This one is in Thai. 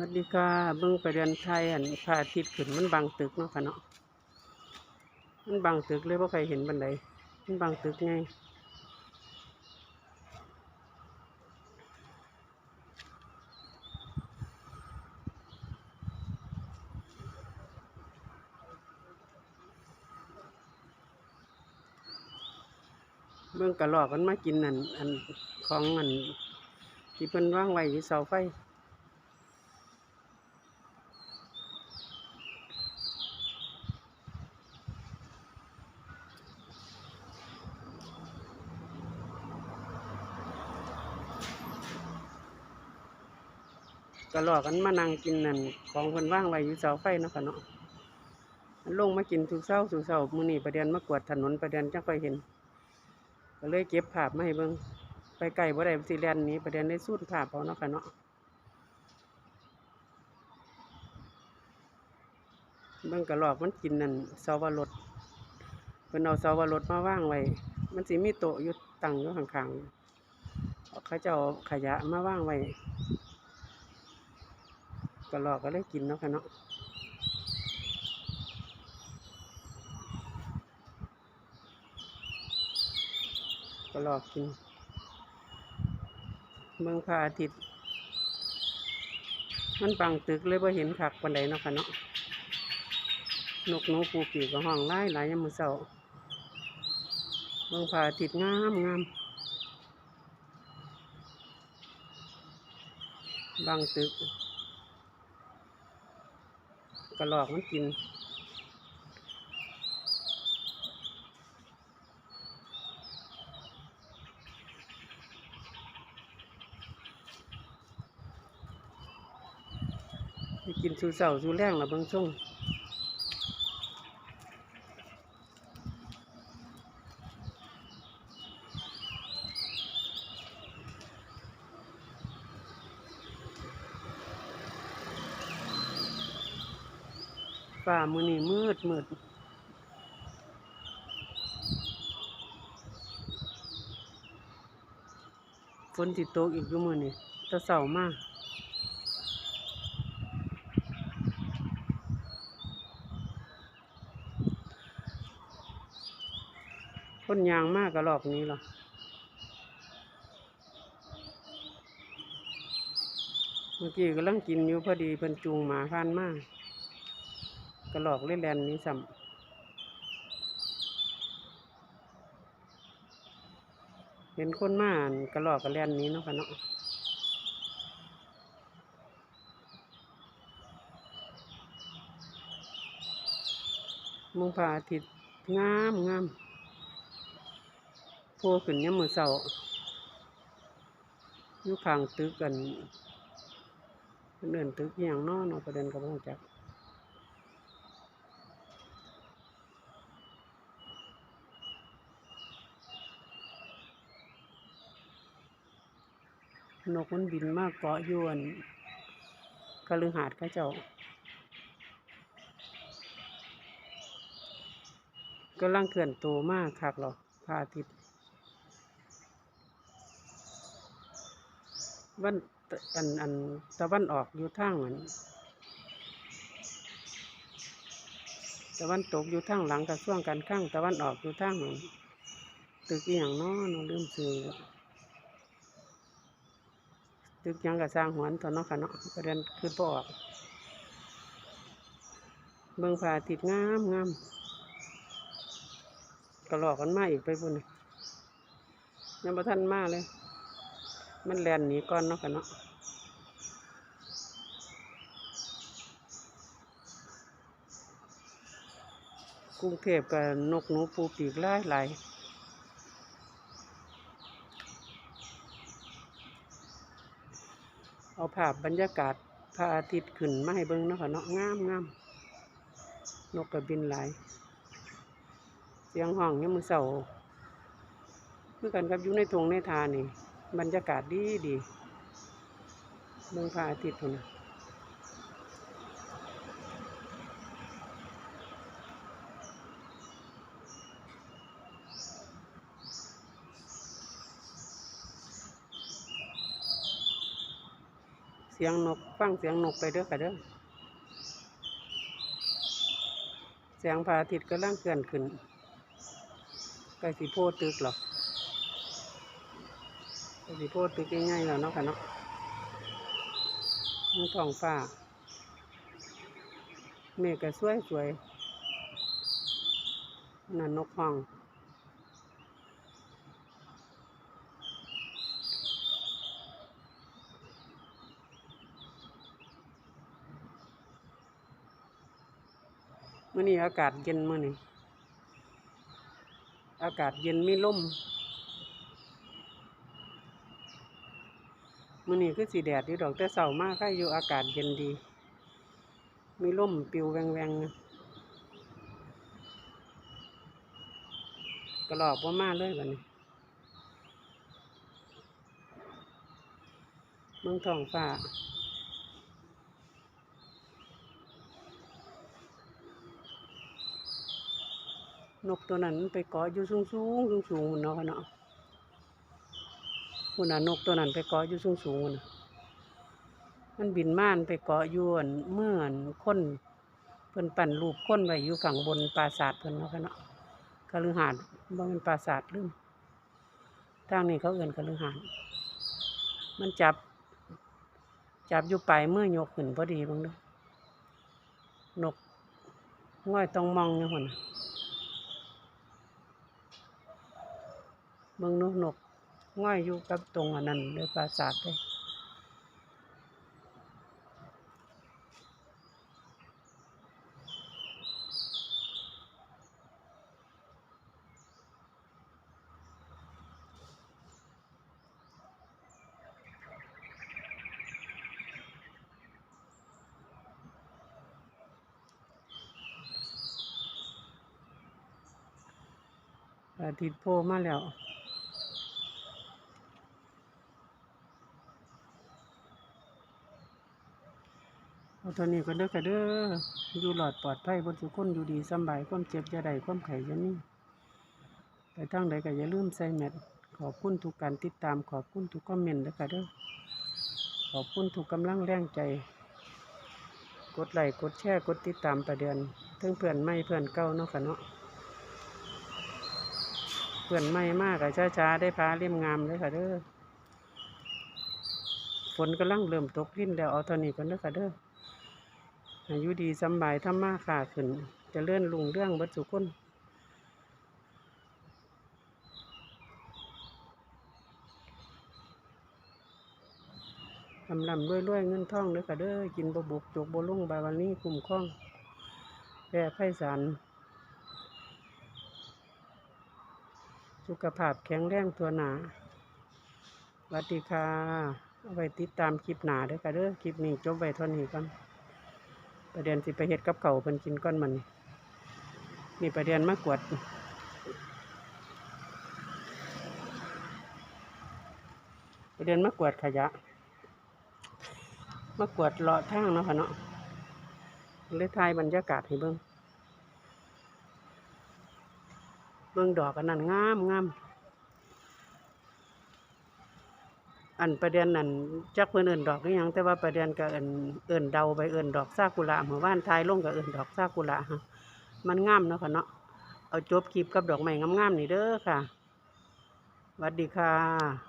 วัสดีค่ะเบิ่งประเด็นไทยอันพระอาทิตย์ขึ้นมันบังตึกเนาะค่ะเนาะมันบังตึกเลยว่าใครเห็นบันไดมันบังตึกไงเบิ่งกระลอกมันมากินอันอันของอันที่เพิ่นว่างไว้ที่เสาไฟ ก็หลอกกันมานั่งกินนั่นของเพิ่นว่างไว้อยู่เสาไฟเนาะค่ะเนาะลงมากินทุกเช้าทุกเช้ามื้อนี้ประเด็นมากวดถนนประเด็นจังค่อยเห็น ก็เลยเก็บภาพมาให้เบิ่งไปไกลบ่ได้สิแลนนี้ประเด็นได้สูดภาพเอาเนาะค่ะเนาะเบิ่งกระหลอกมันกินนั่นเสาวรสเพิ่นเอาเสาวรสมาว่างไว้ มันสิมีโต๊ะอยู่ตั้งอยู่ข้างๆเขาเจ้าเอาขยะมาว่างไว้ ระลอกก็เลยกินเนาะค่ะเนาะกระลอกกิน เมืองพาทิตย์มันบังตึกเลยว่าเห็นคักปันใดเนาะค่ะเนาะนกหนูปูปีกก็ห้องไล่หลายยามมือเสาเมืองพาทิตย์งามงามบังตึก กระหลอกมันกินกินสูเสาสูแรงละเบางช่วง ฝ่ามือนี่มืดมืดฝนติดตกอีกอยู่มือนี่ตะเสามากคนยางมากกระลอกนี้หรอเมื่อกี้กำลังกินอยู่พอดีเป็นจูงหมาผ่านมาก ระลอกเล่นแลนนี้สัมเห็นคนมาอั่นกระลอกกระแลนนี้เนาะค่ะเนาะมุงพระอาทิตย์งามงามโผล่ขึ้นยามมื้อเช้าอยู่ข้างตึกกันเพิ่นเอิ้นตึกอิหยังเนาะเนาะประเด็นก็บ่รู้จัก นกมันบินมากเกาะยู่อั่นคฤหาสน์เขาเจ้ากำลังเคลื่อนตัวมากคักหรอพระอาทิตย์วันตะอันอันตะวันออกอยู่ทางอันตะวันตกอยู่ทางหลังกระทรวงการคลังตะวันออกอยู่ทางอันตึกอหย่างเน้อน้ลืมชื่อแล้ว ตึกยังกระสร้างหวนตอนนาะค่ะเนาะประเด็นคือบอกเบิ่งพระอาทิตย์งามงามกระหลอกกันมาอีกไปพุ่นน่ะยังบ่ทันมาเลย มันแลนหนีก่อนเนาะค่ะเนาะกรุงเทพกับนกหนูปูปีกหลายหลาย เอาภาพบรรยากาศพระอาทิตย์ขึ้นมาให้เบิ้งเนาะค่ะเนาะงามงามนกกระบินหลายเสียงห้องเนี่ยมือเสาคือกันครับอยู่ในทงในทานี่ บรรยากาศดีดีเมืองพระอาทิตย์พุ่นนะ เสียงนก ฟังเสียงนกไปเด้อค่ะเด้อแสงพระอาทิตย์กำลังเคลื่อนขึ้นใกล้สิโพธิ์ตึกหรอกใกล้สิโพธิ์ตึกง่ายๆแล้วเนาะค่ะเนาะท้องท้องฟ้า เมฆก็สวยสวยนั่นนกห้อง มื่อนี้อากาศเย็นมื่อนี้อากาศเย็นไมีลมมื่อนี้คือสีแดดอยู่ดอกแต่เสามากค่ะอยู่อากาศเย็นดี มีลมปิวแวงแวงกระหลอกว่ามาเลยวันนี้เมืองทองฟ้า นกตัวนั้นไปเกาะอยู่สูงสูงสูงสูงเนาะเนาะคุณน่ะนกตัวนั้นไปเกาะอยู่สูงสูงนะมันบินม่านไปเกาะยู่อั่นเมื่อนคนเพิ่นปั่นรูปคนไว้อยู่ข้างบนปราสาทเพิ่นเนาะเนาะคฤหาสน์บ่แม่นปราสาทลืมทางนี้เขาเอิ้นคฤหาสน์มันจับ จับอยู่ปลายมือยกขึ้นพอดีเบังด้อนกง่อยต้องมองอยู่หั่นน่ะ เมืองนกนกง่อยอยู่กับตรงอันนั้นเลยปราสาทเลยอาทิตย์โผล่มาแล้ว เอาเท่านี้ก็เด้อค่ะเด้ออยู่หลอดปลอดภัยบนสุขคนอยู่ดีสบายความเจ็บจะได้ความไข่จะนี่ไปทางใดก็อย่าลืมใส่แมทขอบคุณทุกการติดตามขอบคุณทุกคอมเมนต์ด้อค่ะเด้อขอบคุณทุกกำลังแรงใจ กดไลค์กดแชร์กดติดตามประเดือนเทั้งเพื่อนใหม่เพื่อนเก่าเนาะค่ะเนาะเพื่อนใหม่มากอะช้าๆได้พาเล่มงามเลยค่ะเด้อฝนกำลังเริ่มตกลิ้นแล้วเอาเท่านี้ก่อนเด้อค่ะเด้อ อายุดีสบายทำมาค้าขึ้นจะเลื่อนลุงเรื่องเบัดสุคนลำลำด้วยด้วยเงินท่องเด้อค่ะเด้อกินบบุกจกบลุ่งบาวันนี้คุ้มครองแพร่ไพศาลสุขภาพแข็งแรงตัวหนาวัสดีค่ะเอาไว้ติดตามคลิปหนาเด้อค่ะเด้อคลิปนี้จบไว้เท่านี้ก่อน ประเด็นสิไปเฮ็ดกับเขาเพิ่นกินก้อนมันนี่ประเด็นมากวดประเด็นมากวดขยะมากวดเลาะทางเนาะค่ะเนาะเลยทายบรรยากาศให้เบิ่งเบิ่งดอกอันนั้นงามงาม อันประเด็นนั้นจักเพิ่นเอิ้นดอกหรือหยังแต่ว่าประเด็นก็เอิ้นเอิ้นเดาไปเอิ้นดอกซากุระหมู่บ้านทายลงก็เอิ้นดอกซากุระฮะมันงามเนาะค่ะเนาะเอาจบคลิปกับดอกไม้งามๆนี่เด้อค่ะสวัสดีค่ะ